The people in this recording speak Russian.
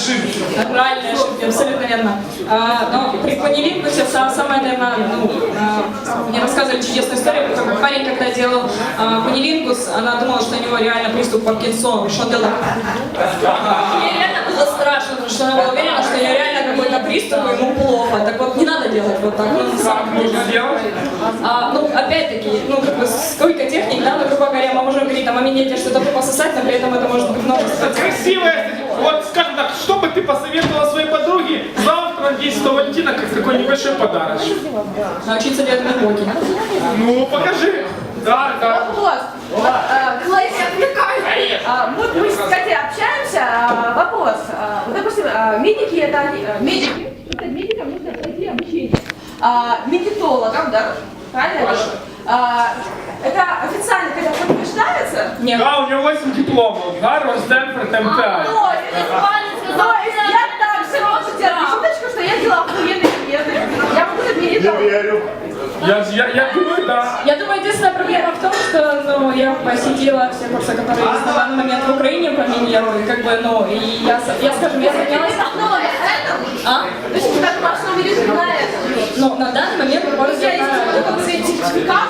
ошибки. Натуральные ошибки, абсолютно верно. А, но при кунилингусе са- самое, наверное, ну, а, мне рассказывали чудесную историю, как парень, когда делал а, кунилингус, она думала, что у него реально приступ Паркинсона, что он делал. Ей реально было страшно, потому что она была уверена, что я реально какой-то приступ, и ему плохо. Так вот, не надо делать вот так. Ну, Как нужно делать? А, ну, опять-таки, ну, как бы, сколько техник, да, ну, грубо говоря, мы можем говорить, там, о минете что-то пососать, но при этом это может быть скажем ты посоветовала своей подруге завтра, 10 Валентина, как такой небольшой подарочек? научиться делать мемоки. Ну, покажи. Да, да. Вопрос. Вот, э, Клэйс, а, Вот мы с Катей общаемся. а, Вопрос. А, вот, Допустим, а, медики это они- а, медики. Это медикам нужно пройти обучение. А, Медитологам, да? Правильно? А, Это официально, когда подтверждается? Нет. Да, у него 8 дипломов. Гарвард, Стэнфорд, МТА. Но я так все могу делать шуточку, что я делала охуенные меды. Я быть медитологом. Я, я, я думаю, да. Я думаю, единственная проблема в том, что ну, я посетила все курсы, которые есть на данный момент в Украине по минеру, и как бы, ну, и я, я скажем, я занялась... Но на этом, А? то есть как основе резюме на этом. Ну, на данный момент У тебя есть пользуюсь... какой-то сертификат,